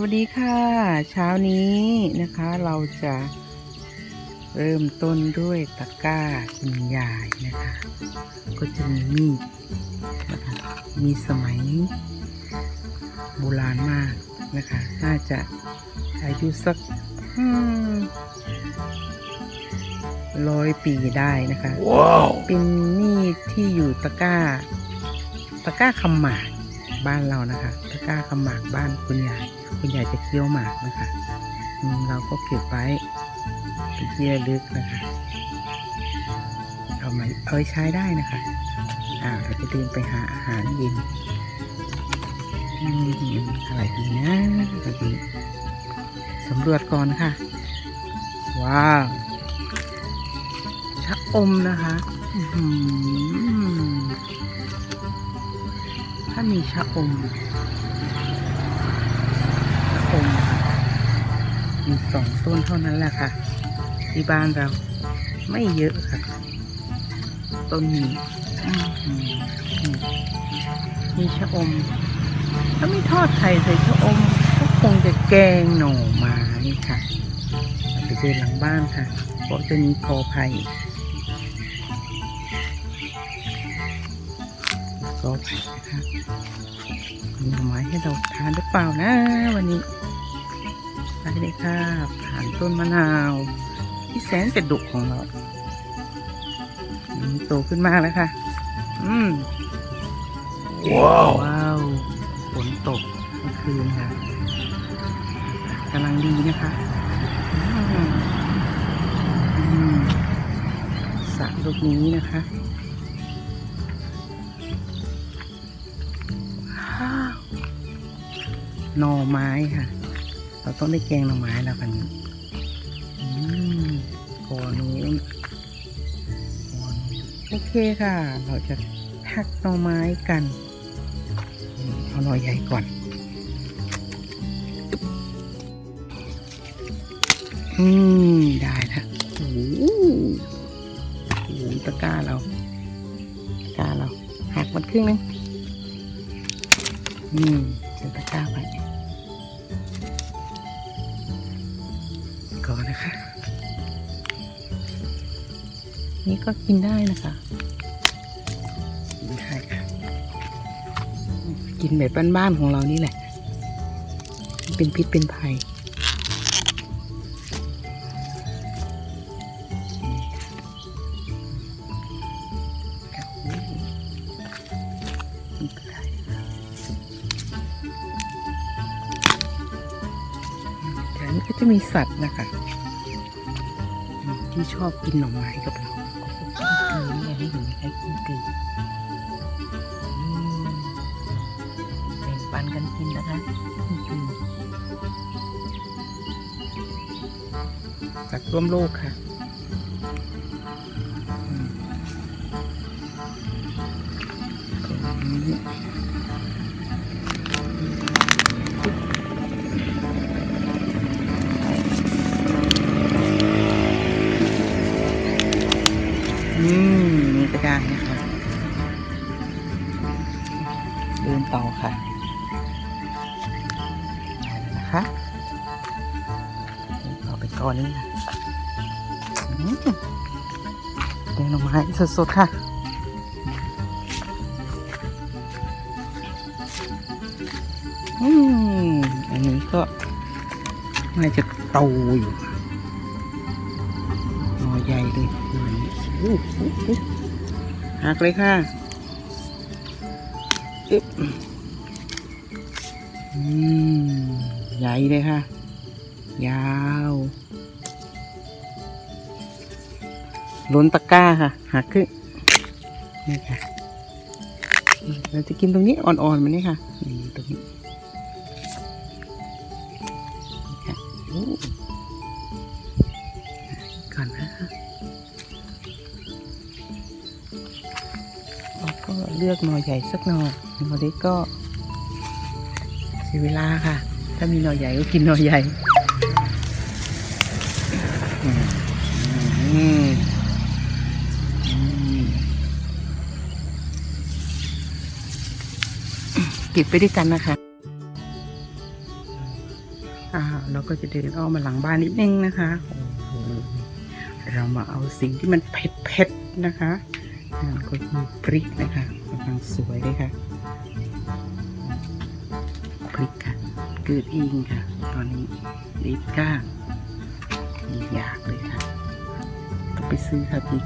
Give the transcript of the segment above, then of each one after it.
วัสดีค่ะ เช้านี้นะคะเราจะเริ่มต้นด้วยตะกร้าคุณยายนะคะ ก็จะมีมีดนะคะมีสมัยโบราณมากนะคะ น่าจะอายุสักร้อยปีได้นะคะ Wow. เป็นมีดที่อยู่ตะกร้า ตะกร้าคำหมากบ้านเรานะคะ ตะกร้าคำหมากบ้านคุณยาย คุณยายจะเคี้ยวหมากนะคะเราก็เก็บไว้เป็นที่ระลึกนะคะ เอามาเอาใช้ได้นะคะ อ่าเราจะเดินไปหาอาหารเย็นอะไรดีนะอะไรดีสำรวจก่อนนะคะว้าวชะอมนะคะถ้ามีชะอม ชะอมีสองต้นเท่านั้นแหละค่ะ ที่บ้านเราไม่เยอะค่ะ ต้นนี้มีชะอม ถ้าไม่ทอดไข่ใส่ชะอมก็คงจะแกงหน่อไม้ค่ะไปเดินหลังบ้านค่ะเพราะจะมีกอไผ่กอไผ่นะคะมีหน่อไม้ให้เราทานหรือเปล่านะวันนี้ เลยค่ะ ผ่านต้นมะนาวที่แสนจะดุของเราอืมโตขึ้นมากแล้วค่ะ อืม Wow. ว้าวฝนตกเมื่อคืนค่ะกำลังดีนะคะอืมอืมสระลูกนี้นะคะ เราต้องได้แกงหน่อไม้แล้ววันก่อนนู้นโอเคค่ะ เราจะทักหน่อไม้กันเอาหน่อใหญ่ก่อนอืมได้ละโอ้โหโอ้โหตะกร้าเราตะกร้าเราหักมันครึ่งนึงอืม ก็กินได้นะคะกินได้ค่ะ กินแบบบ้านๆของเรานี่แหละ เป็นพิษเป็นภัยแถวนี้ก็จะมีสัตว์นะคะ ที่ชอบกินหน่อไม้กับ ไงที่เห็นไหมคะกิ้งกืออืมแบ่งปันกันกินนะคะอืมจากร่วมโลกค่ะ สดๆค่ะ อืมอันนี้ก็น่าจะโตอยู่หน่อใหญ่เลยอู้หูอู้หักเลยค่ะอึ๊บอืม ใหญ่เลยค่ะ ยาว ล้นตะกร้าค่ะ หักขึ้นนี่ค่ะเราจะกินตรงนี้อ่อนๆมันนี่ค่ะนี่ตรงนี้ค่ะก่อนนะคะเราก็เลือกหน่อใหญ่สักหน่อหน่อเล็กก็เสียเวลาค่ะ ถ้ามีหน่อใหญ่ก็กินหน่อใหญ่ อืมอืมอืมเก็บไปด้วยกันนะคะเราก็จะเดินอ้อมมาหลังบ้านนิดนึงนะคะโอ้โหเรามาเอาสิ่งที่มันเผ็ดๆนะคะนั่นก็คือพริกนะคะกำลังสวยเลยค่ะพริกค่ะเกิดเองค่ะ ตอนนี้ลิตก้ามีอยากเลยค่ะต้องไปซื้อค่ะพริก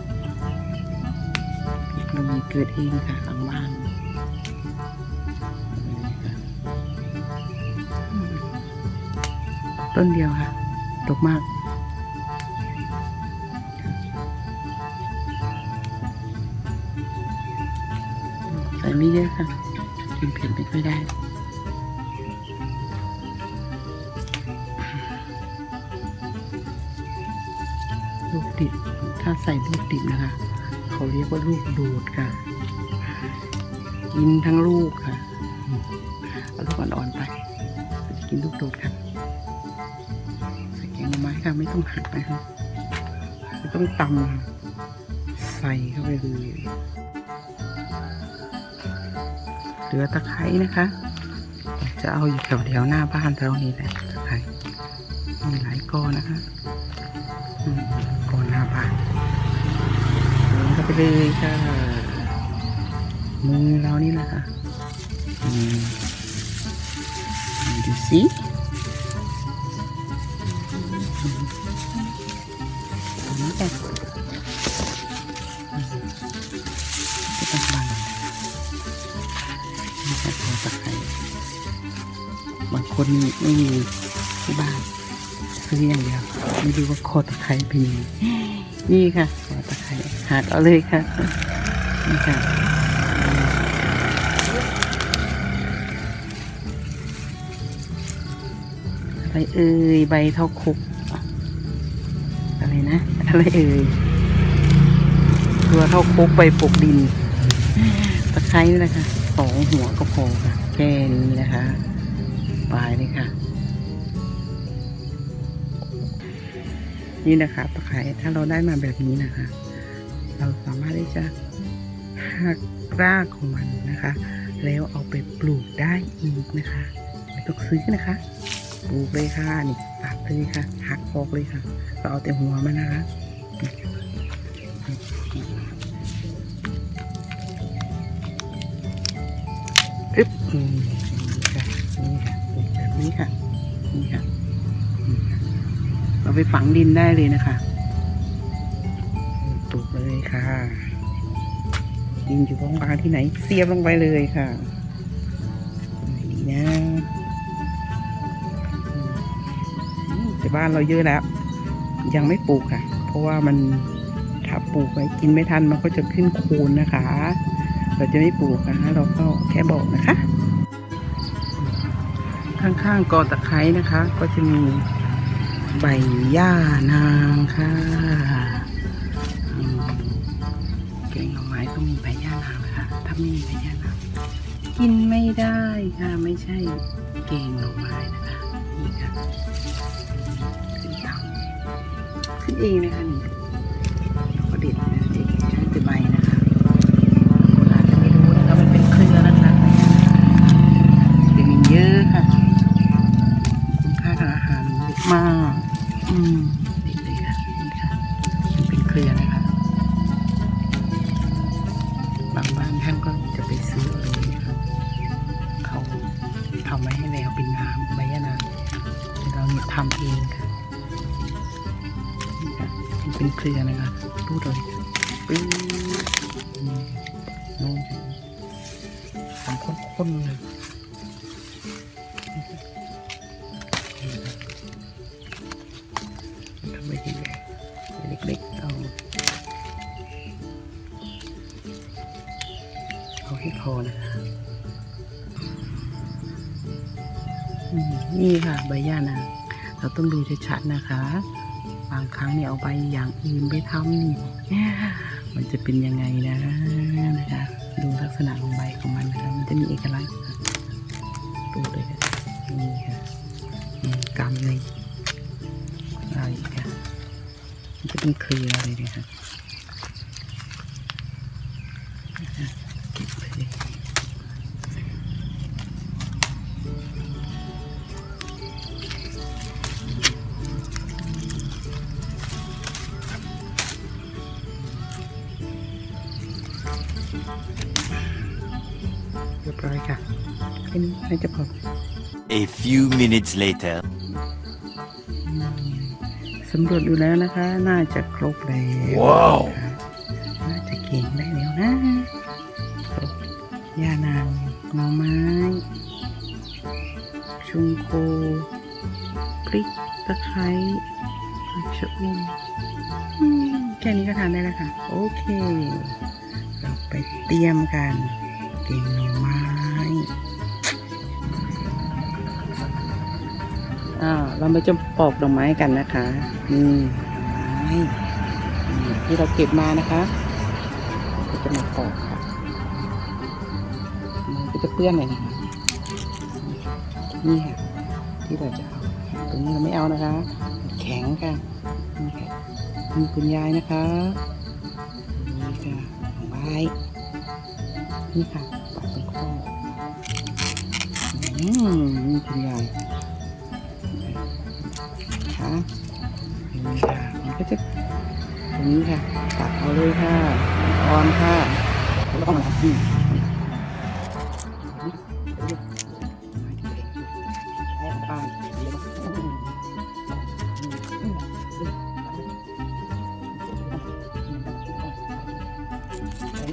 พริกเรามีเกิดเองค่ะหลังบ้าน ต้นเดียวค่ะ ดกมาก ใส่ไม่เยอะค่ะ กินเผ็ดไม่ค่อยได้ลูกดิบถ้าใส่ลูกดิบนะคะ เขาเรียกว่าลูกโดดค่ะ กินทั้งลูกค่ะ เอาลูกอ่อนๆไปจะกินลูกโดดค่ะใส่แกงหน่อ ไม้ค่ะไม่ต้องหักนะคะไม่ต้องตำใส่เข้าไปเลยเหลือตะไคร้นะคะ จะเอาอยู่แถวแถวๆหน้าบ้านเรานี่แหละตะไคร้มีหลายกอนะคะก่อนหน้าบ้านเข้าไปเลยค่ะมือเรานี่แหละค่ะดูสิ คนไม่มีที่บ้านซื้ออย่างเดียวไม่รู้ว่าโคตรตะไคร้เป็นยังไงนี่ค่ะโคตรตะไคร้หักเอาเลยค่ะนี่ค่ะอะไรเอ่ยใบเท่าคุกอะไรนะอะไรเอ่ยตัวเท่าคุกใบปลูกดินตะไคร้นี่นะคะสองหัวก็พอค่ะแค่นี้นะคะ ปลายเลยค่ะ นี่นะคะตะไคร้ถ้าเราได้มาแบบนี้นะคะ เราสามารถที่จะหักรากของมันนะคะ แล้วเอาไปปลูกได้อีกนะคะไม่ต้องซื้อนะคะ ปลูกเลยค่ะนี่ตัดเลยค่ะหักออกเลยค่ะเราเอาแต่หัวมันนะคะอึ๊บ ค่ะนี่ค่ะ เราไปฝังดินได้เลยนะคะปลูกเลยค่ะ ดินอยู่ว่างๆที่ไหน เสียบลงไปเลยค่ะนี่นะแต่บ้านเราเยอะแล้ว ยังไม่ปลูกค่ะ เพราะว่ามันถ้าปลูกไว้กินไม่ทันมันก็จะขึ้นโคนนะคะ เราจะไม่ปลูกนะคะ เราก็แค่บอกนะคะ ข้างๆกอตะไคร้นะคะ ก็จะมีใบย่านางค่ะอืมแกงหน่อไม้ต้องมีใบย่านางนะคะถ้าไม่มีใบย่านางกินไม่ได้ค่ะ ไม่ใช่แกงหน่อไม้นะคะนี่ค่ะขึ้นเตาขึ้นเองนะคะนี่ นี่ค่ะ ใบย่านางเราต้องดูชัดๆนะคะ บางครั้งเนี่ยเอาใบอย่างอื่นไปทำมันจะเป็นยังไงนะนะคะ ดูลักษณะของใบของมันนะคะมันจะมีเอกลักษณ์ดูเลยค่ะนี่ค่ะอืมกำเลยอะไรอีกอะมันจะเป็นเครืออะไรเนี่ยค่ะ เรียบร้อยค่ะแค่นี้น่าจะพบ A few minutes later สำรวจดูแล้วนะคะ น่าจะครบแล้วว้าวน่าจะเก่งได้แล้วนะย่านางหน่อไม้ ชุงโคพริกตะไคร้ผักชะอมแค่นี้ก็ทานได้แล้วค่ะ โอเค เราไปเตรียมกันเก่งหน่อไม้อ่าเรามาจะปอกดอกไม้กันนะคะ นี่ไม้ที่เราเก็บมานะคะก็จะมาปอกค่ะมันก็จะเปื้อนเลยนะคะนี่ค่ะที่เราจะเอาตรงนี้เราไม่เอานะคะ แข็งค่ะนี่ค่ะมีคุณยายนะคะ ดอกไม้นี่ค่ะปอดตรงข้ออืมนี่คุณยายค่ะนี่ค่ะมันก็จะตรงนี้ค่ะตัดเอาเลยค่ะออนค่ะแล้วก็มาที่ ม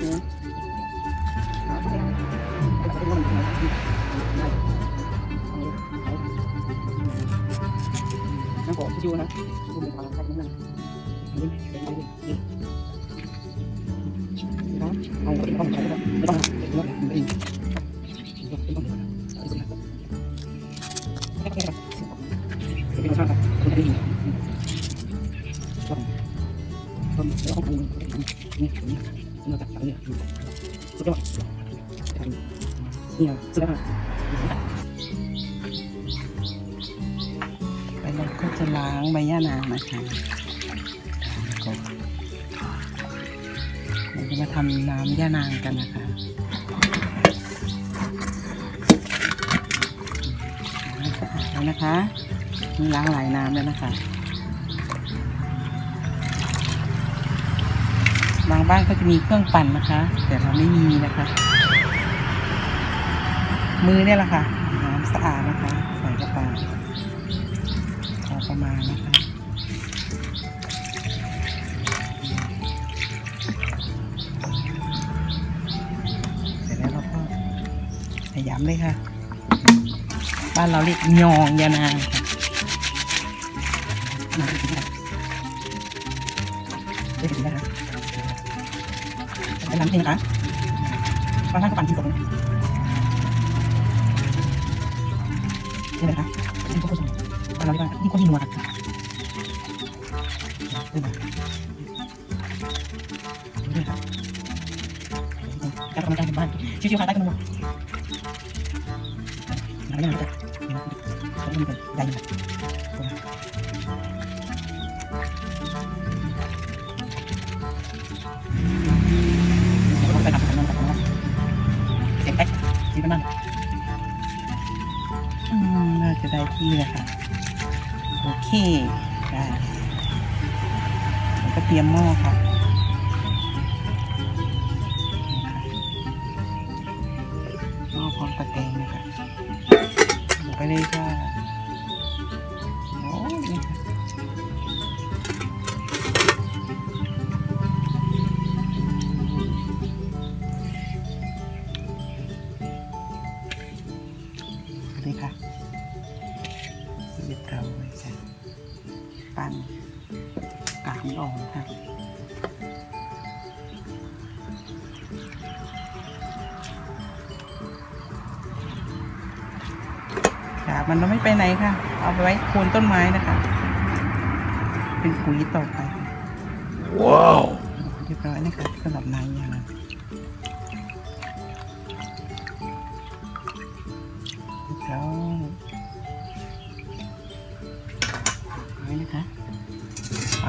น้ำโขงชิวๆนะดูเป็นควา นี่สุดยอดไปเราก็จะล้างใบย่านางนะคะล้างก่อนเราจะมาทำน้ำย่านางกันนะคะแล้วนะคะนี่ล้างหลายน้ำแล้วนะคะ บางบ้านก็จะมีเครื่องปั่นนะคะ แต่เราไม่มีนะคะ มือเนี่ยแหละค่ะ น้ำสะอาดนะคะ ใส่เข้าไปพอประมาณนะคะ เสร็จแล้วเราก็ขยำเลยค่ะ บ้านเราเรียกยองยานางค่ะได้ถึงนะคะไปล้างเองนะคะ การกำลังใจในบ้านชิวๆค่ะใต้กระมุงอะไรอย่างเงี้ยเขาไม่มีเป็นใหญ่เลยใส่ตับใส่น้ำตับน้ำเสียงแป๊กดีกันบ้างอืมน่าจะได้ที่เลยค่ะ โอเค รียมหม้อค่ะ หม้อพร้อมตะแกรงเลยค่ะลงไปเลยค่ะ ไม่ไปไหนค่ะ เอาไปไว้โคนต้นไม้นะคะ เป็นปุ๋ยต่อไป Wow. เรียบร้อยนะคะสำหรับนายยางเรียบร้อยไว้นะคะไป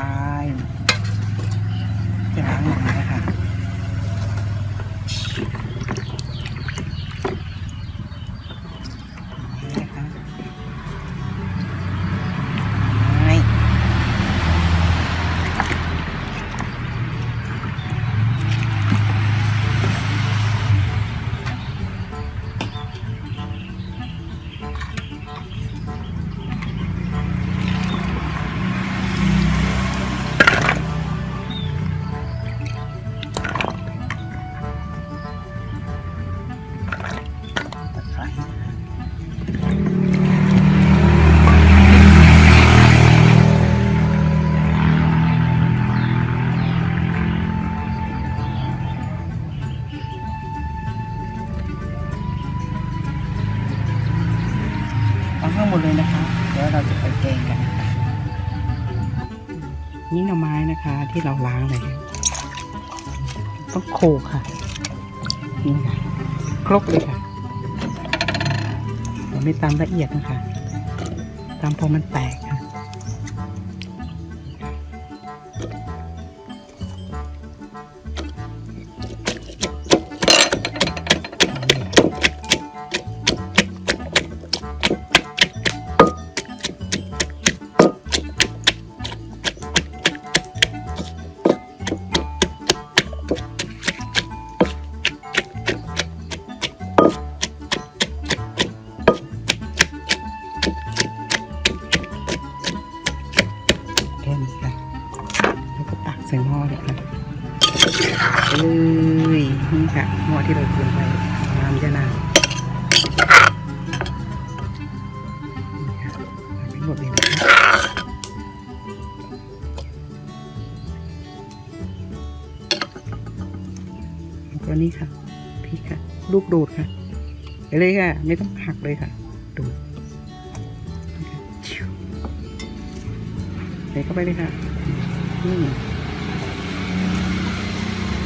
เลยนะคะ เดี๋ยวเราจะไปแกงกันนะคะนี่หน่อไม้นะคะที่เราล้างเลย ต้องโขลกค่ะนี่ค่ะครบเลยค่ะไม่ตามละเอียดนะคะ ตามพอมันแตก แล้วนี่ค่ะพริกค่ะ ลูกดูดค่ะไปเลยค่ะ ไม่ต้องหักเลยค่ะ ดูดใส่เข้าไปเลยค่ะนี่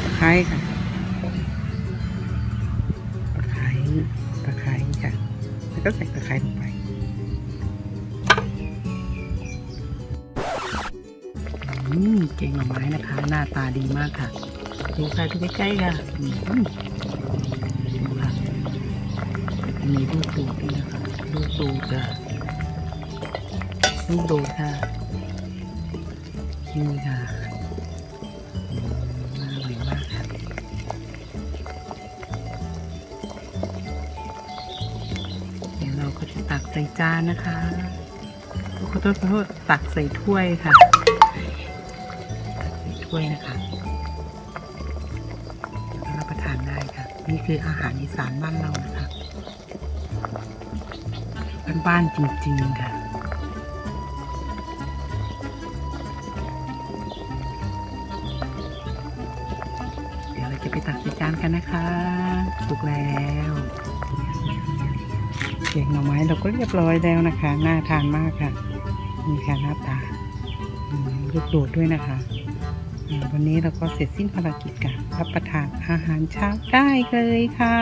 ตะไคร้ค่ะตะไคร้ตะไคร้ค่ะ แล้วก็ใส่ตะไคร้ลงไปอืมเก่งหน่อไม้นะคะ หน้าตาดีมากค่ะ ดูค่ะดูใกล้ๆค่ะมดูค่ะมีลูกดูดด้วยนะคะลูกดูดค่ะลูกโดดค่ะนี่ค่ะมน่าอร่อยมากค่ะเดี๋ยวเราก็จะตักใส่จานนะคะขอโทษขอโทษตักใส่ถ้วยค่ะ ตักใส่ถ้วยนะคะ คืออาหารอีสานบ้านเรานะคะบ้านๆจริงๆค่ะเดี๋ยวเราจะไปตักใส่จานกันนะคะสุกแล้วเกียงหน่อไม้เราก็เรียบร้อยแล้วนะคะ น่าทานมากค่ะนี่ค่ะหน้าตาลูกโดดด้วยนะคะ วันนี้เราก็เสร็จสิ้นภารกิจการรับประทานอาหารเช้าได้เลยค่ะ